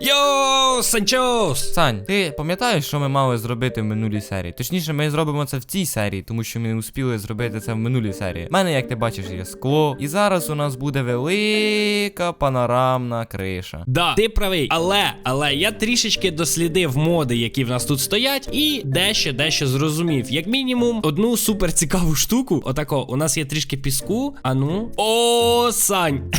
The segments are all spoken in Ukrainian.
Yo! Санчос! Сань, ти пам'ятаєш, що ми мали зробити в минулій серії? Точніше, ми зробимо це в цій серії, тому що ми не успіли зробити це в минулій серії. У мене, як ти бачиш, є скло, і зараз у нас буде велика панорамна криша. Да, ти правий, але, але я трішечки дослідив моди, які в нас тут стоять, і дещо дещо зрозумів. Як мінімум, одну супер цікаву штуку. Отако, у нас є трішки піску. А ну. О, Сань.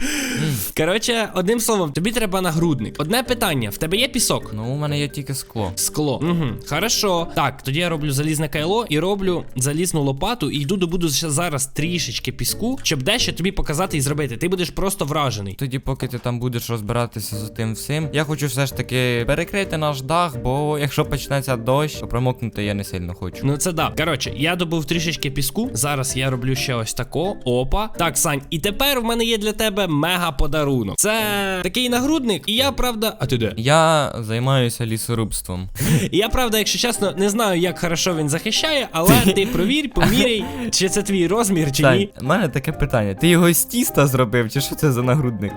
Коротше, одним словом, тобі треба нагрудник. Одне питання: в тебе є пісок? Ну, у мене є тільки скло. Скло. Угу. Хорошо. Так, тоді я роблю залізне кайло і роблю залізну лопату, і йду добуду зараз трішечки піску, щоб дещо тобі показати і зробити. Ти будеш просто вражений. Тоді, поки ти там будеш розбиратися з тим всім, я хочу все ж таки перекрити наш дах, бо якщо почнеться дощ, то промокнути я не сильно хочу. Ну це да. Коротше, я добув трішечки піску. Зараз я роблю ще ось тако. Опа. Так, Сань, і тепер в мене є для тебе мега подарунок. Це такий нагрудник, і я правда. А ти де? Я займаюся лісорубством. Я правда, якщо чесно, не знаю, як хорошо він захищає, але ти провір, поміряй, чи це твій розмір, чи ні. у мене таке питання: ти його з тіста зробив, чи що це за нагрудник?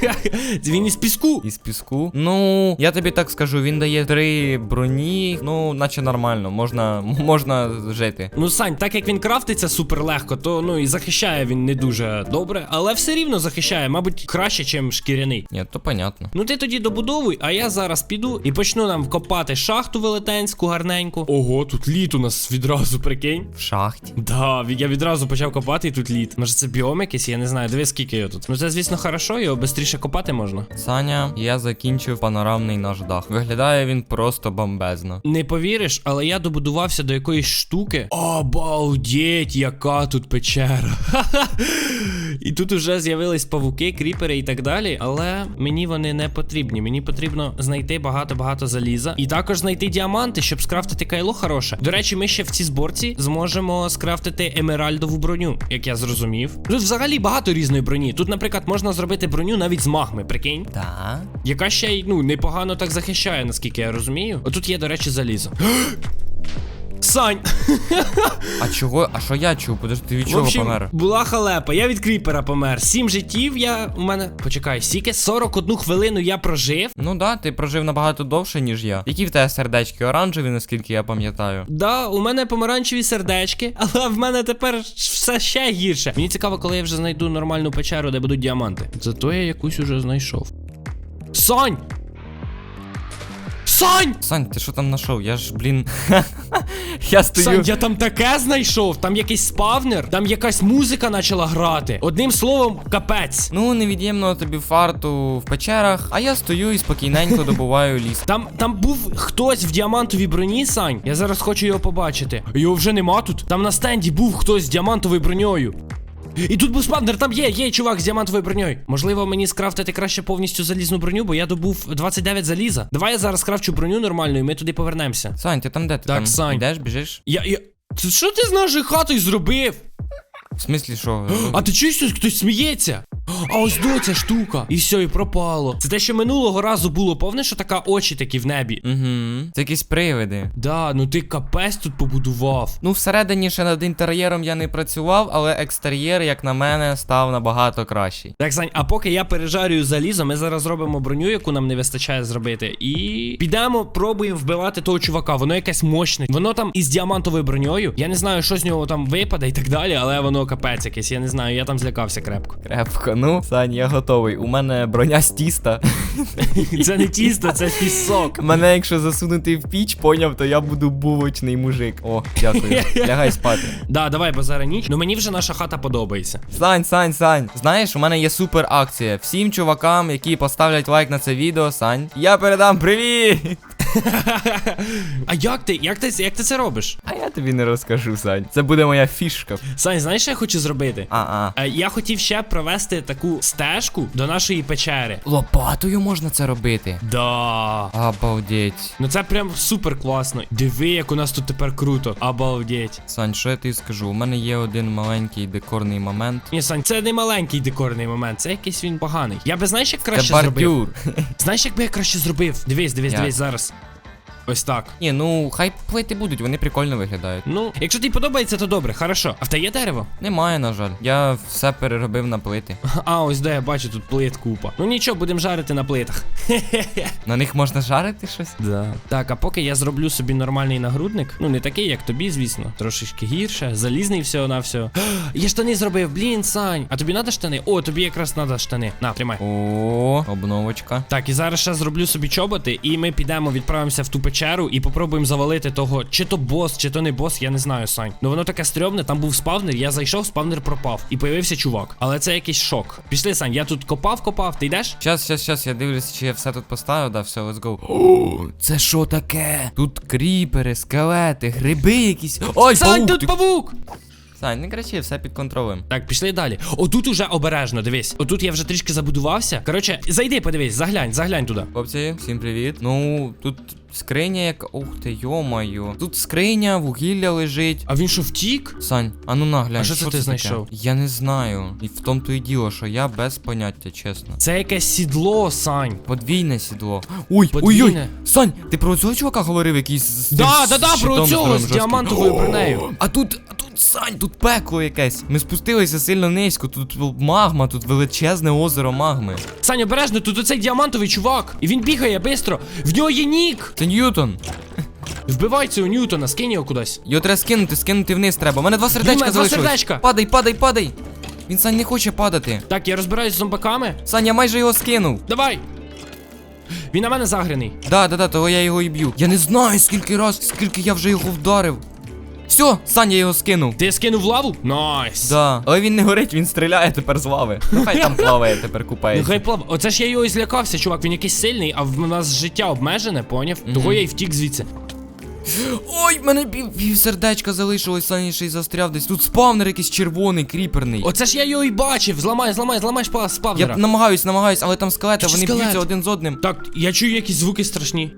Він із піску. Із піску? Ну, я тобі так скажу, він дає три броні, ну, наче нормально, можна, можна жити. Ну, Сань, так як він крафтиться супер легко, то ну і захищає він не дуже добре, але все рівно захищає, мабуть, краще, ніж шкіряний. Ні, то понятно. Ну ти тоді добудовуй, а я зараз піду і почну нам копати шахту велетенську, гарненьку. Ого, тут лід у нас відразу, прикинь. В шахті. Да, я відразу почав копати і тут лід. Може це біом якийсь, я не знаю, диви скільки його тут. Ну це, звісно, хорошо, його швидше копати можна. Саня, я закінчив панорамний наш дах. Виглядає він просто бомбезно. Не повіриш, але я добудувався до якоїсь штуки. Обалдеть, яка тут печера. І тут уже з'явились павуки, кріпери і так далі. Але мені вони не потрібні. Мені потрібно знайти багато-багато заліза. І також знайти діаманти, щоб скрафтити кайло хороше. До речі, ми ще в цій зборці зможемо скрафтити емеральдову броню, як я зрозумів. Тут взагалі багато різної броні. Тут, наприклад, можна зробити броню навіть з магми, прикинь. Так. Яка ще й ну непогано так захищає, наскільки я розумію. Отут є, до речі, залізо. Сань! А чого? А що я чув? Подожди, ти від чого общем, помер? була халепа, я від кріпера помер. Сім життів я у мене. Почекай, стільки 41 хвилину я прожив. Ну да, ти прожив набагато довше, ніж я. Які в тебе сердечки оранжеві, наскільки я пам'ятаю. Да, у мене помаранчеві сердечки, але в мене тепер все ще гірше. Мені цікаво, коли я вже знайду нормальну печеру, де будуть діаманти. Зато я якусь уже знайшов. Сань! Сань! Сань, ти що там знайшов? Я ж, блін. я стою. Сань, я там таке знайшов, там якийсь спавнер, там якась музика почала грати. Одним словом, капець. Ну, невід'ємного тобі фарту в печерах, а я стою і спокійненько добуваю ліс. Там там був хтось в діамантовій броні, Сань. Я зараз хочу його побачити. Його вже нема тут. Там на стенді був хтось з діамантовою броньою. І тут був спавнер, там є, є чувак з діамантовою броньою. Можливо, мені скрафтити краще повністю залізну броню, бо я добув 29 заліза. Давай я зараз скрафчу броню нормальну, і ми туди повернемося. Сань, ти там де? Ти Так, там Сань. йдеш, біжиш? Я. я... Це що ти з нашою хатою зробив? В смислі, що? А ти чуєш, щось? хтось сміється? А ось до ця штука. І все, і пропало. Це те, що минулого разу було, повне, що така очі такі в небі. Угу. Це якісь привиди. Да, ну ти капець тут побудував. Ну, всередині ще над інтер'єром я не працював, але екстер'єр, як на мене, став набагато кращий. Так, Сань, а поки я пережарюю залізо, ми зараз зробимо броню, яку нам не вистачає зробити. І підемо, пробуємо вбивати того чувака. Воно якесь мощне. Воно там із діамантовою броньою. Я не знаю, що з нього там випаде і так далі, але воно капець якесь. Я не знаю, я там злякався крепко. Крепко, ну, Сань, я готовий. У мене броня з тіста. Це не тісто, це пісок. Мене, якщо засунути в піч, поняв, то я буду булочний мужик. О, дякую. Лягай спати. Да, давай, бо зараз ніч. Ну мені вже наша хата подобається. Сань, Сань, Сань. Знаєш, у мене є супер акція. Всім чувакам, які поставлять лайк на це відео, Сань, я передам привіт! А як ти? Як ти, як ти це робиш? А я тобі не розкажу, Сань. Це буде моя фішка. Сань, знаєш, що я хочу зробити? А-а. Е, Я хотів ще провести таку стежку до нашої печери. Лопатою можна це робити. Да. Обалдеть. Ну це прям супер класно. Диви, як у нас тут тепер круто. Обалдеть. Сань, що я тобі скажу? У мене є один маленький декорний момент. Ні, Сань, це не маленький декорний момент, це якийсь він поганий. Я би знаєш, як краще це зробив? Знаєш, як би я краще зробив? Дивись, дивись, Як? дивись зараз. Ось так. Ні, ну хай плити будуть, вони прикольно виглядають. Ну, якщо тобі подобається, то добре, хорошо. А в тебе є дерево? Немає, на жаль. Я все переробив на плити. А, ось де я бачу, тут плит купа. Ну нічого, будемо жарити на плитах. На них можна жарити щось? Да. Так, а поки я зроблю собі нормальний нагрудник, ну не такий, як тобі, звісно, трошечки гірше, залізний всього на всього. Я штани зробив, блін, Сань. А тобі треба штани? О, тобі якраз треба штани. На, тримай. О, обновочка. Так, і зараз ще зроблю собі чоботи, і ми підемо, відправимося в ту печеру і попробуємо завалити того, чи то бос, чи то не бос, я не знаю, Сань. Ну воно таке стрьомне, там був спавнер, я зайшов, спавнер пропав. І появився чувак. Але це якийсь шок. Пішли, Сань, я тут копав, копав, ти йдеш? Щас, щас, щас, я дивлюся, чи я все тут поставив, да, все, let's go. О, це що таке? Тут кріпери, скелети, гриби якісь. Ой, Сань, паук, тут ти- павук! Сань, не кричи, все під контролем. Так, пішли далі. Отут уже обережно, дивись. Отут я вже трішки забудувався. Коротше, зайди, подивись, заглянь, заглянь туди. Хлопці, всім привіт. Ну, тут скриня як. Ух ти, йомаю. Тут скриня, вугілля лежить. А він що втік? Сань, а ну наглянь. А що це ти таке? знайшов? Я не знаю. І в тому то і діло, що я без поняття, чесно. Це якесь сідло, Сань. Подвійне сідло. Ой, Подвійне? ой-ой! Сань, ти про цього чувака говорив якийсь з Да, да, да, про цього здоровим з жорстким? діамантовою бронею. А тут Сань, тут пекло якесь. Ми спустилися сильно низько, тут магма, тут величезне озеро магми. Сань, обережно, тут оцей діамантовий чувак. І він бігає бистро. В нього є нік. Це Ньютон. Вбивай цього Ньютона, скинь його кудись. Його треба скинути, скинути вниз треба. У мене два сердечка Діма, два залишилось. сердечка. Падай, падай, падай. Він Сань не хоче падати. Так, я розбираюсь з зомбаками. Сань, я майже його скинув. Давай. Він на мене загрений. Да, да, да, того я його і б'ю. Я не знаю, скільки раз, скільки я вже його вдарив. Все, Сань, я його скинув. Ти скинув лаву? Найс. Да. Але він не горить, він стріляє тепер з лави. Ну хай там плаває, тепер Ну купається. хай плав. Оце ж я його і злякався, чувак. Він якийсь сильний, а в нас життя обмежене, поняв? Того я й втік звідси. Ой, в мене пів, пів сердечка залишилось, Саня ще й застряв десь. Тут спавнер якийсь червоний, кріперний. Оце ж я його і бачив. Зламай, зламай, зламай шпа- Я намагаюсь, намагаюсь, але там скелети, Чи вони скелет? б'ються один з одним. Так, я чую якісь звуки страшні.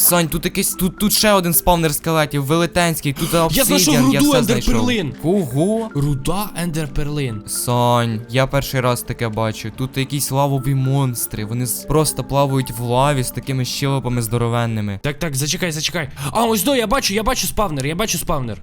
Сань, тут якийсь, тут, тут ще один спавнер скелетів, велетенський, тут обсидіан, знайшов я руду ендерперлин. знайшов. Ого? Руда ендерперлин. Сань, я перший раз таке бачу. Тут якісь лавові монстри. Вони просто плавають в лаві з такими щелепами здоровенними. Так, так, зачекай, зачекай. А, ось до, я бачу, я бачу спавнер, я бачу спавнер.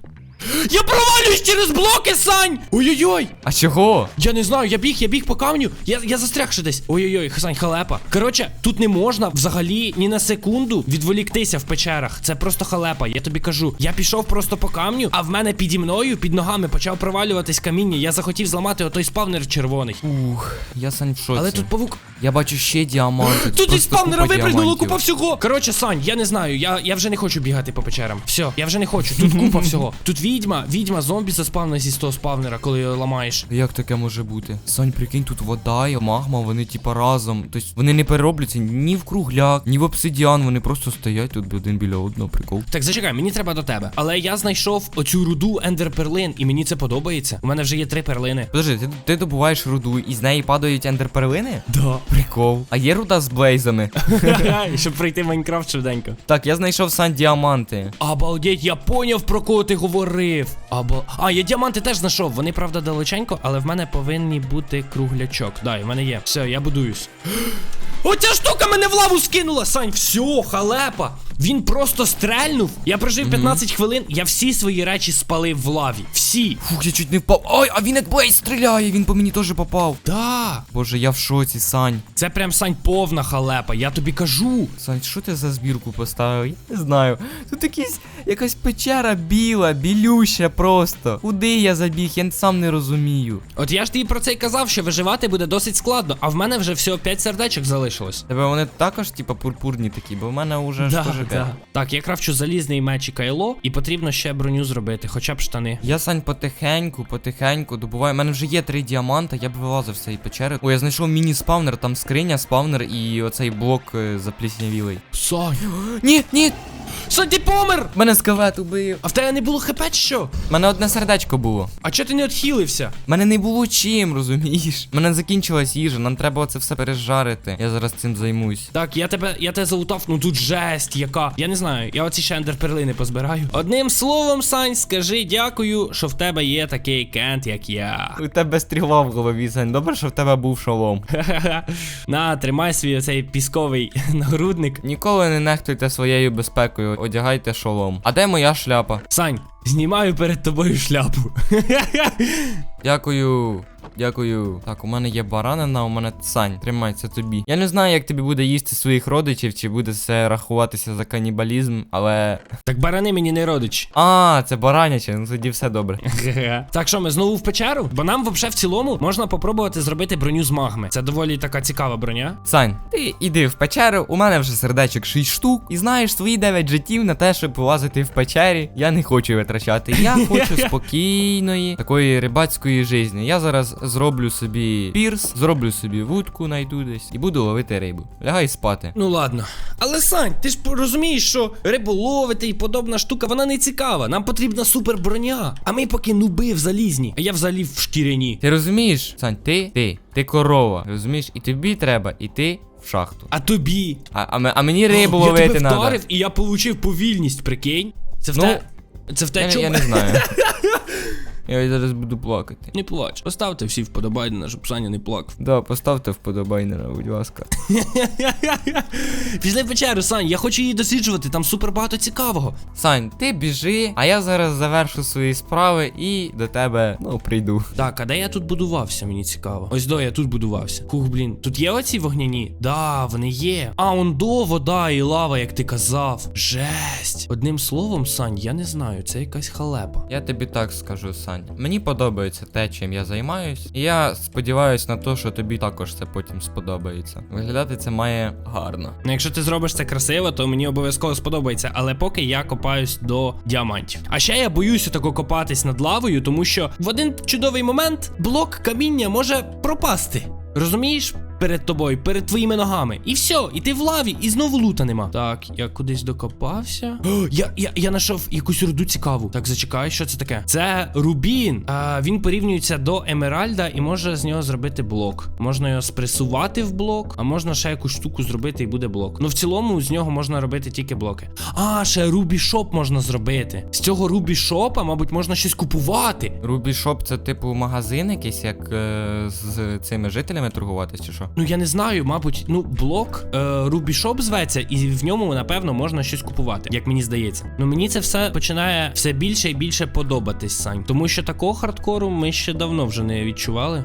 Я провалююсь через блоки, Сань! Ой-ой-ой! А чого? Я не знаю, я біг, я біг по камню, я, я застряг ще десь. Ой-ой-ой, Сань, халепа. Коротше, тут не можна взагалі ні на секунду відволіктися в печерах. Це просто халепа, я тобі кажу. Я пішов просто по камню, а в мене піді мною, під ногами почав провалюватись каміння. Я захотів зламати отой спавнер червоний. Ух, я Сань в шоці. Але тут павук. Я бачу ще діаманти. Тут із спавнера купа випрыгнуло купа всього. Коротше, Сань, я не знаю, я, я вже не хочу бігати по печерам. Все, я вже не хочу. Тут купа всього. Тут відьма, відьма, зомбі заспавнилась із того спавнера, коли його ламаєш. Як таке може бути? Сань, прикинь, тут вода і магма, вони типа разом. Тобто вони не переробляться ні в кругляк, ні в обсидіан, вони просто стоять тут один біля одного, прикол. Так, зачекай, мені треба до тебе. Але я знайшов оцю руду ендерперлин, і мені це подобається. У мене вже є три перлини. Подожди, ти, ти добуваєш руду і з неї падають ендерперлини? Да. Прикол. А є руда з блейзами? Щоб пройти Майнкрафт швиденько. так, я знайшов сан діаманти. Обалдеть, я поняв про кого ти говорив. Або. А, я діаманти теж знайшов. Вони, правда, далеченько, але в мене повинні бути круглячок. Да, і в мене є. Все, я будуюсь. Оця штука мене в лаву скинула, Сань. Все, халепа. Він просто стрельнув. Я прожив 15 хвилин, я всі свої речі спалив в лаві. Всі. Фух, я чуть не впав. Ой, а він як блейз стріляє, він по мені теж попав. Да. Боже, я в шоці, Сань. Це прям Сань повна халепа, я тобі кажу. Сань, що ти за збірку поставив? Я не знаю. Тут якісь, якась печера біла, білюща просто. Куди я забіг, я сам не розумію. От я ж тобі про це й казав, що виживати буде досить складно, а в мене вже всього 5 сердечок залишилось. Тебе вони також, типа, пурпурні такі, бо в мене вже ж Да, теж да. Так, я крафчу залізний меч і кайло, і потрібно ще броню зробити, хоча б штани. Я Сань потихеньку, потихеньку добуваю. У мене вже є три діаманта, я б вилазив з цієї печери. О, я знайшов міні-спавнер, там скриня, спавнер і оцей блок е, запліснявілий. Сань. Ні, ні! Ти помер! Мене скелет убив. А в тебе не було хп чи що? У мене одне сердечко було. А чого ти не отхилився? У мене не було чим, розумієш? Мене закінчилась їжа, нам треба це все пережарити. Я зараз цим займусь. Так, я тебе, я тебе залутав, ну тут жесть, яка. Я не знаю, я оці ще ендерперлини позбираю. Одним словом, Сань, скажи дякую, що в тебе є такий кент, як я. У тебе стріла в голові, Сань. Добре, що в тебе був шолом. На, тримай свій оцей пісковий нагрудник. Ніколи не нехтуйте своєю безпекою. Дякую, одягайте шолом. А де моя шляпа? Сань, знімаю перед тобою шляпу. Дякую. Дякую. Так, у мене є баранина, у мене Сань, тримай, це тобі. Я не знаю, як тобі буде їсти своїх родичів, чи буде це рахуватися за канібалізм, але. Так барани мені не родич. А, це бараняче, ну тоді все добре. Так що ми знову в печеру? Бо нам взагалі в цілому можна попробувати зробити броню з магми. Це доволі така цікава броня. Сань, ти іди в печеру, у мене вже сердечок 6 штук, і знаєш свої 9 життів на те, щоб полазити в печері. Я не хочу витрачати. Я хочу спокійної, такої рибацької житті. Я зараз зроблю собі пірс, зроблю собі вудку, найду десь і буду ловити рибу. Лягай спати. Ну ладно. Але Сань, ти ж розумієш, що рибу ловити і подобна штука, вона не цікава. Нам потрібна супер броня. А ми поки нуби в залізні, а я взагалі в шкіряні. Ти розумієш, Сань, ти, ти, ти корова, розумієш, і тобі треба іти в шахту. А тобі? А, а, а мені рибу я ловити тебе треба. вдарив, і я получив повільність, прикинь. Це в Ну, те. Це в те, Я, чому. я не знаю. Я зараз буду плакати. Не плач. Поставте всі вподобайне, щоб Саня не плакав. Да, поставте вподобайнера, будь ласка. Пішли в печеру, Сань, я хочу її досліджувати, там супер багато цікавого. Сань, ти біжи, а я зараз завершу свої справи і до тебе, ну, прийду. Так, а де я тут будувався, мені цікаво. Ось до я тут будувався. Хух, блін, тут є оці вогняні? Да, вони є. А, он до вода і лава, як ти казав. Жесть. Одним словом, Сань, я не знаю, це якась халепа. Я тобі так скажу, Сань. Мені подобається те, чим я займаюсь, і я сподіваюся на те, що тобі також це потім сподобається. Виглядати це має гарно. Ну, якщо ти зробиш це красиво, то мені обов'язково сподобається. Але поки я копаюсь до діамантів. А ще я боюся тако копатись над лавою, тому що в один чудовий момент блок каміння може пропасти. Розумієш? Перед тобою, перед твоїми ногами. І все, і ти в лаві, і знову лута нема. Так, я кудись докопався. О, я, я, я знайшов якусь руду цікаву. Так, зачекай, що це таке? Це рубін. А, він порівнюється до емеральда і може з нього зробити блок. Можна його спресувати в блок, а можна ще якусь штуку зробити і буде блок. Ну в цілому з нього можна робити тільки блоки. А, ще рубі шоп можна зробити. З цього рубі шопа, мабуть, можна щось купувати. Рубі Шоп це типу магазин якийсь, як е, з цими жителями торгуватись, чи що? Ну я не знаю, мабуть, ну блок е, Ruby Shop зветься, і в ньому напевно можна щось купувати, як мені здається. Ну мені це все починає все більше і більше подобатись, Сань. Тому що такого хардкору ми ще давно вже не відчували.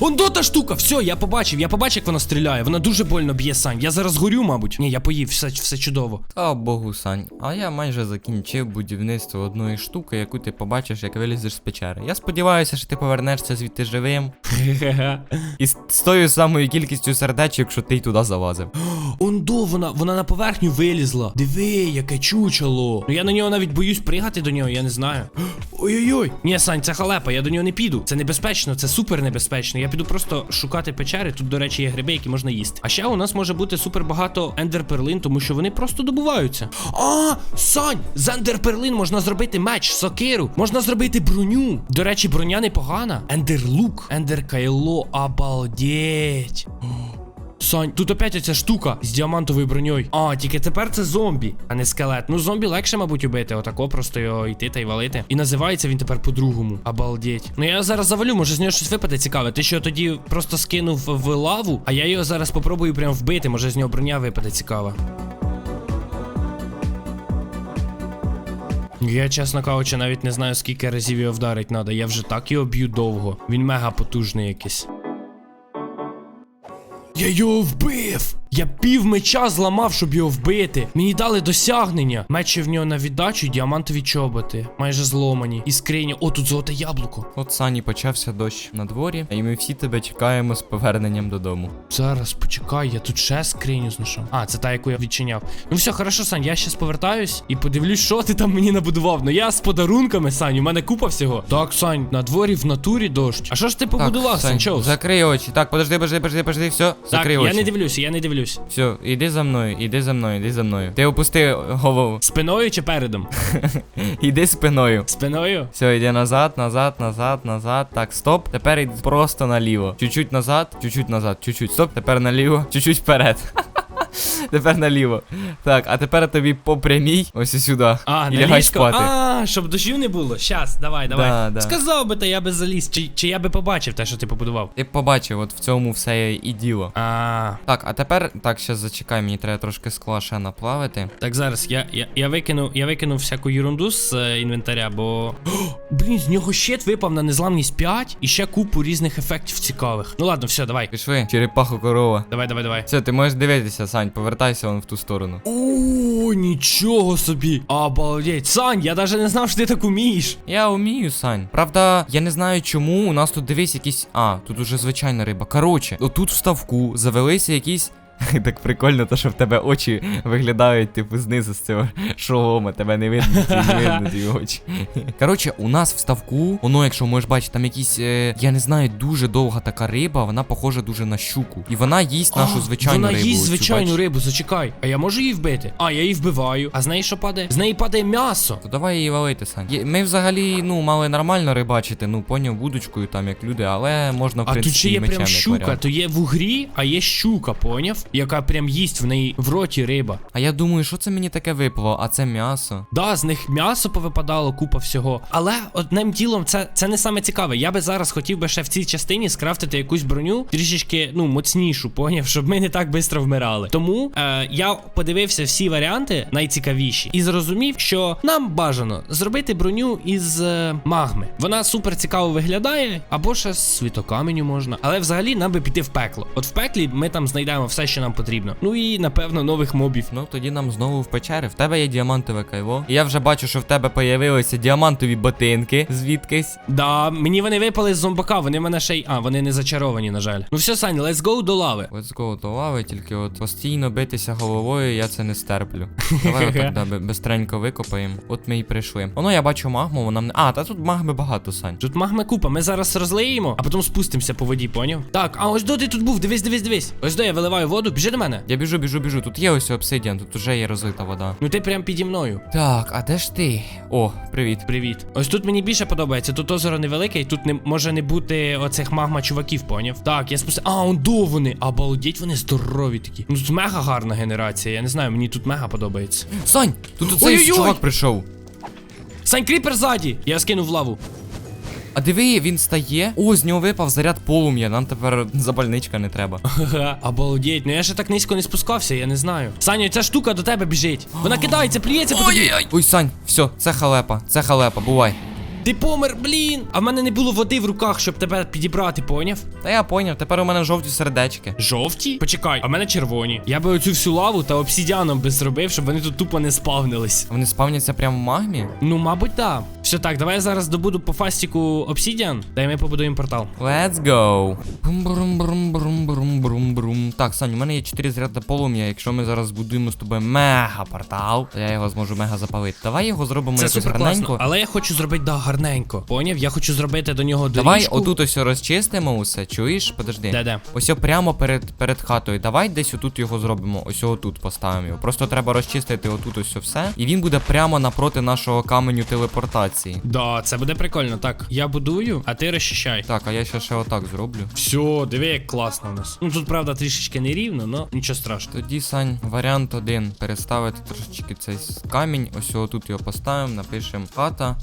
Он до та штука! Все, я побачив, я побачив, як вона стріляє. Вона дуже больно б'є, Сань. Я зараз горю, мабуть. Ні, я поїв, все, все чудово. Та Богу, Сань. А я майже закінчив будівництво одної штуки, яку ти побачиш, як вилізеш з печери. Я сподіваюся, що ти повернешся звідти живим. І з, з тою самою кількістю сердечок, що ти й туди залазив. Он до вона, вона на поверхню вилізла. Диви, яке чучело. Ну я на нього навіть боюсь пригати до нього, я не знаю. Ой-ой-ой. Ні, Сань, це халепа, я до нього не піду. Це небезпечно, це супер небезпечно. Я піду просто шукати печери. Тут, до речі, є гриби, які можна їсти. А ще у нас може бути супер багато ендерперлин, тому що вони просто добуваються. А, Сань, з ендерперлин можна зробити меч, сокиру, можна зробити броню. До речі, броня непогана. Ендерлук, ендеркайло, обалдеть. Сань, тут опять оця штука з діамантовою броньою. А, тільки тепер це зомбі, а не скелет. Ну, зомбі легше, мабуть, убити. Отако просто його йти та й валити. І називається він тепер по-другому. Обалдеть. Ну я зараз завалю, може з нього щось випаде цікаве. Ти що тоді просто скинув в лаву, а я його зараз попробую прям вбити. Може з нього броня випаде цікава. Я, чесно кажучи, навіть не знаю, скільки разів його вдарить треба. Я вже так його б'ю довго. Він мега потужний якийсь. Я його вбив! Я пів меча зламав, щоб його вбити. Мені дали досягнення. Мечі в нього на віддачу, діамантові чоботи, майже зломані. І скриня. О, тут золоте яблуко. От Сані почався дощ на дворі, і ми всі тебе чекаємо з поверненням додому. Зараз почекай, я тут ще скриню знайшов. А, це та, яку я відчиняв. Ну все, хорошо, Сань, я щас повертаюсь і подивлюсь, що ти там мені набудував. Ну я з подарунками, Сань, у мене купа всього. Так, Сань, на дворі в натурі дощ. А що ж ти побудував, Санчоус? Закрий очі. Так, подожди, подожди, подожди, подожди, все, Так, закрий я не дивлюся, я не дивлюсь. Все, іди за мною, іди за мною, іди за мною. Ти опусти голову. Спиною чи передом? Іди спиною. Спиною? Все, йди назад, назад, назад, назад. Так, стоп. Тепер йди просто наліво. Чуть-чуть назад, чуть-чуть назад, чуть-чуть. Стоп, тепер наліво, чуть-чуть вперед. Тепер наліво. Так, а тепер тобі по прямій, ось сюди. А, і на лягай ліжко? спати. А, щоб дощів не було. Щас, давай, давай. Да, да. Сказав би, та я би заліз, чи, чи я би побачив те, що ти побудував. Ти побачив, от в цьому все і діло. А, Так, а тепер, так, ще зачекай, мені треба трошки скла ще наплавити. так зараз я, я, я викину, я викину всяку ерунду з е, інвентаря, бо. О, блін, з нього щит випав на незламність 5 і ще купу різних ефектів цікавих. Ну ладно, все, давай. Пішли, черепаху корова. Давай, давай, давай. Все, ти можеш дивитися, Сань, повертайся вон в ту сторону. О, нічого собі. Обалдеть. Сань, я навіть не знав, що ти так умієш. Я умію, Сань. Правда, я не знаю чому. У нас тут дивись якісь. А, тут уже звичайна риба. Коротше, отут в ставку завелися якісь. Так прикольно, то що в тебе очі виглядають, типу, знизу з цього шолома, тебе не видно, не видно ті очі. Коротше, у нас в ставку, воно, якщо можеш бачити, там якісь, е, я не знаю, дуже довга така риба, вона похожа дуже на щуку. І вона їсть нашу звичайну Вона рибу. їсть оцю, звичайну бачиш? рибу, зачекай. А я можу її вбити? А, я її вбиваю. А з неї що падає? З неї падає м'ясо. То давай її валити, Сань. Є- Ми взагалі, ну, мали нормально рибачити, ну, поняв, вудочкою там, як люди, але можна, в А принципі, тут ще і є мечем, прям як щука, варіант. то є в угрі, а є щука, поняв? Яка прям їсть в неї в роті риба. А я думаю, що це мені таке випало? А це м'ясо. Да, з них м'ясо повипадало, купа всього. Але одним ділом це, це не саме цікаве. Я би зараз хотів би ще в цій частині скрафтити якусь броню трішечки ну моцнішу, поняв, щоб ми не так швидко вмирали. Тому е, я подивився всі варіанти найцікавіші і зрозумів, що нам бажано зробити броню із е, магми. Вона супер цікаво виглядає, або ще з світокаменю можна. Але взагалі нам би піти в пекло. От в пеклі ми там знайдемо все, що нам потрібно. Ну і напевно нових мобів. Ну, тоді нам знову в печери. В тебе є діамантове кайво. І я вже бачу, що в тебе появилися діамантові ботинки звідкись. Да, мені вони випали з зомбака, вони мене ще й. А, вони не зачаровані, на жаль. Ну все, Сань, let's go до лави. Let's go до лави, тільки от постійно битися головою, я це не стерплю. Давай отак, бистренько викопаємо. От ми і прийшли. Воно я бачу магму, вона не. А, та тут магми багато, Сань. Тут магми купа, ми зараз розлиємо, а потім спустимося по воді, поняв? Так, а ось до ти тут був, дивись, дивись, дивись. Ось до я виливаю воду, біжи до мене. Я біжу, біжу, біжу. Тут є ось обсидіан, тут уже є розлита вода. Ну ти прям піді мною. Так, а де ж ти? О, привіт. Привіт. Ось тут мені більше подобається. Тут озеро невелике, і тут не може не бути оцих магма чуваків, поняв? Так, я спустив. А, он до вони. Обалдеть, вони здорові такі. Ну тут мега гарна генерація. Я не знаю, мені тут мега подобається. Сань, тут оцей чувак прийшов. Сань, кріпер ззаді! Я скинув в лаву. А диви, він стає. О, з нього випав заряд полум'я. Нам тепер запальничка не треба. Обалдеть, ну я ще так низько не спускався, я не знаю. Саня, ця штука до тебе біжить. Вона кидається, плюється по тобі. Ой, Сань, все, це халепа, це халепа, бувай. Ти помер, блін. А в мене не було води в руках, щоб тебе підібрати, поняв? Та я поняв, тепер у мене жовті сердечки. Жовті? Почекай, а в мене червоні. Я би оцю всю лаву та обсідіаном би зробив, щоб вони тут тупо не спавнились. Вони спавняться прямо в магмі? Ну, мабуть, так. Все так, давай я зараз добуду по фастіку обсідіан, та й ми побудуємо портал. Let's go. Брум-брум-брум-брум-брум-брум. Так, Сань, у мене є 4 заряди полум'я. Якщо ми зараз будуємо з тобою мега портал, то я його зможу мега запалити. Давай його зробимо Це якось супер класно, гарненько. але я хочу зробити да, гарненько. Поняв? Я хочу зробити до нього доріжку. Давай отут ось розчистимо усе, чуєш? Подожди. Де-де? Ось прямо перед, перед хатою. Давай десь отут його зробимо. Ось отут поставимо його. Просто треба розчистити отут ось все. І він буде прямо напроти нашого каменю телепортації. Да, це буде прикольно. Так, я будую, а ти розчищай. Так, а я ще ще отак зроблю. Все, диви, як класно у нас. Ну тут, правда, трішечки нерівно, но нічого страшного. Тоді, Сань, варіант один. Переставити трошечки цей камінь. Ось отут його поставимо, напишемо хата.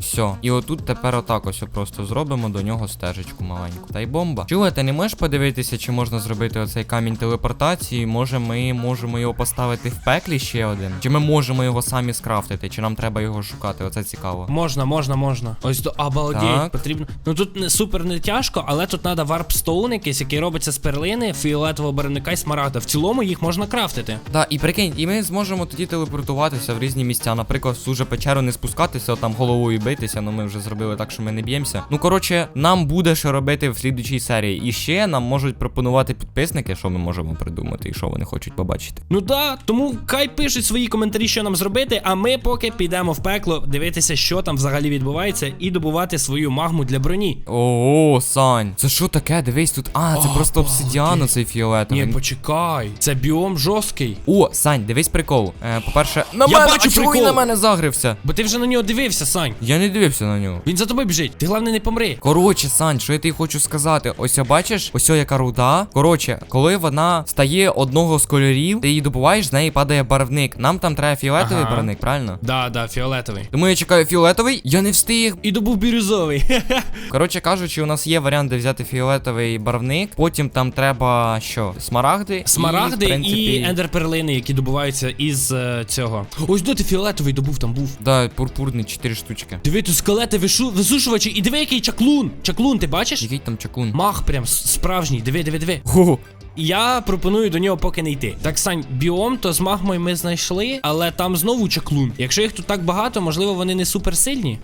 Все. І отут тепер отак ось просто зробимо до нього стежечку маленьку. Та й бомба. Чула, ти не можеш подивитися, чи можна зробити оцей камінь телепортації? Може, ми можемо його поставити в пеклі ще один? Чи ми можемо його самі скрафтити? Чи нам треба його шукати? Оце цікаво. Можна, можна, можна. Ось до обалдеть, Так. потрібно. Ну тут не супер не тяжко, але тут треба варпстоун якийсь, який робиться з перлини, фіолетового барвника і смарагда. В цілому їх можна крафтити. Да, і прикинь, і ми зможемо тоді телепортуватися в різні місця. Наприклад, в ту печеру не спускатися, там головою битися, ну ми вже зробили так, що ми не б'ємося. Ну коротше, нам буде що робити в слідучій серії. І ще нам можуть пропонувати підписники, що ми можемо придумати і що вони хочуть побачити. Ну да, тому хай пишуть свої коментарі, що нам зробити, а ми поки підемо в пекло дивитися, що там взагалі відбувається, і добувати свою магму для броні. О, Сань, це що таке? Дивись тут. А, це О, просто обалдеть. обсидіан цей фіолетовий. Ні, почекай, це біом жорсткий. О, Сань, дивись прикол. Е, по-перше, на Я мене, бачу а чого він прикол. на мене загрився. Бо ти вже на нього дивився, Сань. Я Я не дивився на нього. Він за тобою біжить. Ти головне не помри. Коротше, Сань, що я тобі хочу сказати? Ось бачиш, ось яка руда. Коротше, коли вона стає одного з кольорів, ти її добуваєш, з неї падає барвник. Нам там треба фіолетовий Ага. барвник, правильно? Да, да, фіолетовий. Тому я чекаю фіолетовий, я не встиг. І добув бірюзовий. Коротше кажучи, у нас є варіант, де взяти фіолетовий барвник. Потім там треба що? Смарагди. Смарагди і, в принципі, і ендерперлини, які добуваються із е, цього. Ось де ти фіолетовий добув там був. Да, пурпурний 4 штучки. Диви, тут скелети вишу... висушувачі, і диви, який чаклун. Чаклун, ти бачиш? Який там чаклун? Мах прям справжній, диви, диви, диви. О, І Я пропоную до нього поки не йти. Так, Сань, біом то з магмою ми знайшли, але там знову чаклун. Якщо їх тут так багато, можливо, вони не суперсильні.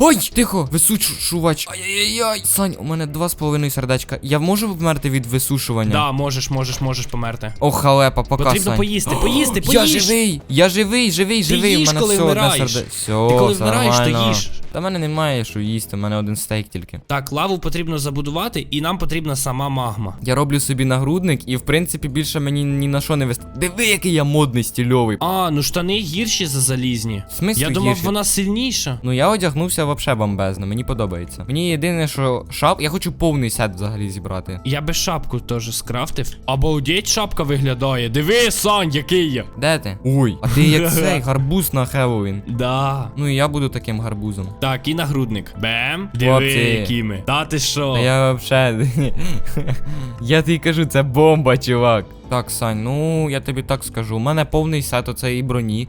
Ой, тихо, висушувач. Ай-яй-яй. Сань, у мене два з половиною сердечка. Я можу померти від висушування? Да, можеш, можеш, можеш померти. О, халепа, пока, Потрібно Сань. поїсти, поїсти, Я живий! Я живий, живий, живий. їж, у мене коли все одне вмираєш. серде. Все, Ти коли все вмираєш, то нормально. їж. Та в мене немає що їсти, у мене один стейк тільки. Так, лаву потрібно забудувати, і нам потрібна сама магма. Я роблю собі нагрудник, і в принципі більше мені ні на що не вистачає. Диви, який я модний, стільовий. А, ну штани гірші за залізні. В смислі Я думав, гірші? вона сильніша. Ну я одягнувся вообще бомбезно, мені подобається. Мені єдине, що шап, я хочу повний сет взагалі зібрати. Я би шапку теж скрафтив. Обалдеть, шапка виглядає. Диви, Сань, який я. Де ти? Ой, а ти як цей гарбуз на Хеллоуін. Да. Ну і я буду таким гарбузом. Так, і нагрудник. Бем. Диви, Хлопці. які ми. Та ти що? Я вообще. я тобі кажу, це бомба, чувак. Так, Сань, ну я тобі так скажу. У мене повний сет оцеї броні.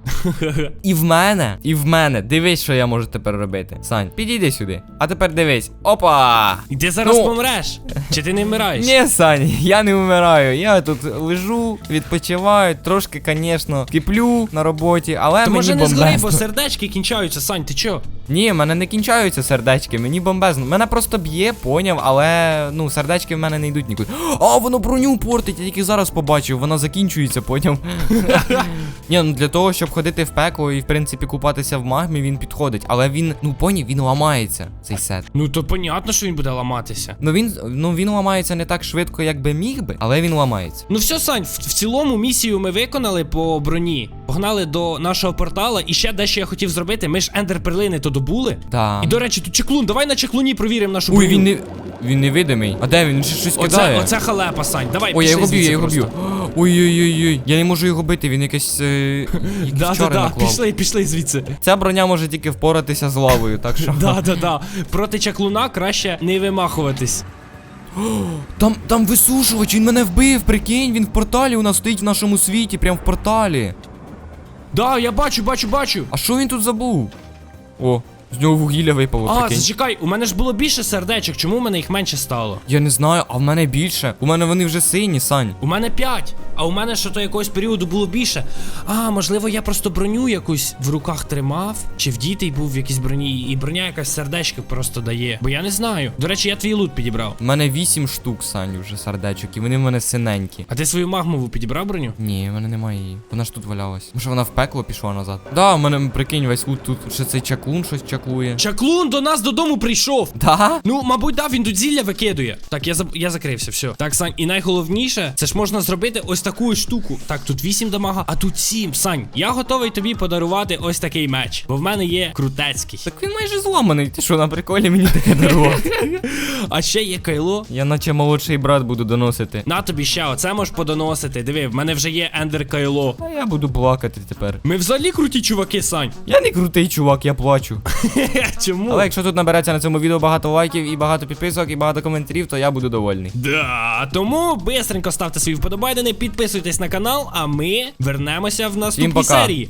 І в мене, і в мене. Дивись, що я можу тепер робити. Сань, підійди сюди. А тепер дивись. Опа! І ти зараз Ну. помреш? Чи ти не вмираєш? Ні, Сань, я не вмираю. Я тут лежу, відпочиваю, трошки, звісно, киплю на роботі, але То мені може не бомбезно. бо сердечки кінчаються, Сань, ти чо? Ні, в мене не кінчаються сердечки, мені бомбезно. Мене просто б'є, поняв, але ну сердечки в мене не йдуть нікуди. А, воно броню портить, я тільки зараз побачив, вона закінчується, поняв. Ні, ну для того, щоб ходити в пекло і в принципі купатися в магмі, він підходить. Але він, ну поняв, він ламається, цей сет. Ну то понятно, що він буде ламатися. Ну він ну він ламається не так швидко, як би міг би, але він ламається. Ну все, Сань, в, в цілому місію ми виконали по броні. Погнали до нашого портала. І ще дещо я хотів зробити. Ми ж ендерперлини то добули. Да. І до речі, тут чеклун, давай на чеклуні провіримо нашу Ой, броню. він не. Він невидимий. А де він? Він ще щось Оце, кидає. оце халепа, Сань. Давай, Ой, я його б'ю, я його б'ю. Ой-ой-ой, я не можу його бити, він якийсь. Е, Да, да, да, наклав. пішли, пішли звідси. Ця броня може тільки впоратися з лавою, так що. Да, да, да. Проти чаклуна краще не вимахуватись. Там, там висушувач, він мене вбив, прикинь, він в порталі у нас стоїть в нашому світі, прям в порталі. Да, я бачу, бачу, бачу. А що він тут забув? О, з нього вугілля випало, А, прикинь. зачекай, у мене ж було більше сердечок, чому в мене їх менше стало? Я не знаю, а в мене більше. У мене вони вже сині, Сань. У мене 5, а у мене що то якогось періоду було більше. А, можливо, я просто броню якусь в руках тримав, чи в дітей був в якійсь броні, і броня якась сердечко просто дає. Бо я не знаю. До речі, я твій лут підібрав. У мене вісім штук, Сань, вже сердечок, і вони в мене синенькі. А ти свою магмову підібрав броню? Ні, в мене немає її. Вона ж тут валялась. Може вона в пекло пішла назад. Да, в мене прикинь, весь лут тут. Ще цей чаклун щось чаклує. Чаклун до нас додому прийшов. Да? Ну, мабуть, да, він тут зілля викидує. Так, я заб... я закрився, все. Так, Сань, і найголовніше, це ж можна зробити ось таку штуку. Так, тут 8 дамага, а тут 7. Сань, я готовий тобі подарувати ось такий меч. Бо в мене є крутецький. Так він майже зламаний. Ти що на приколі мені таке дарувати? А ще є кайло. Я наче молодший брат буду доносити. На тобі ще, оце можеш подоносити. Диви, в мене вже є ендер кайло. А я буду плакати тепер. Ми взагалі круті чуваки, Сань. Я не крутий чувак, я плачу. Чому? Але якщо тут набереться на цьому відео багато лайків і багато підписок і багато коментарів, то я буду довольний. Да, тому бистренько ставте свої вподобайдени, підписуйтесь на канал, а ми вернемося в наступній пока. серії.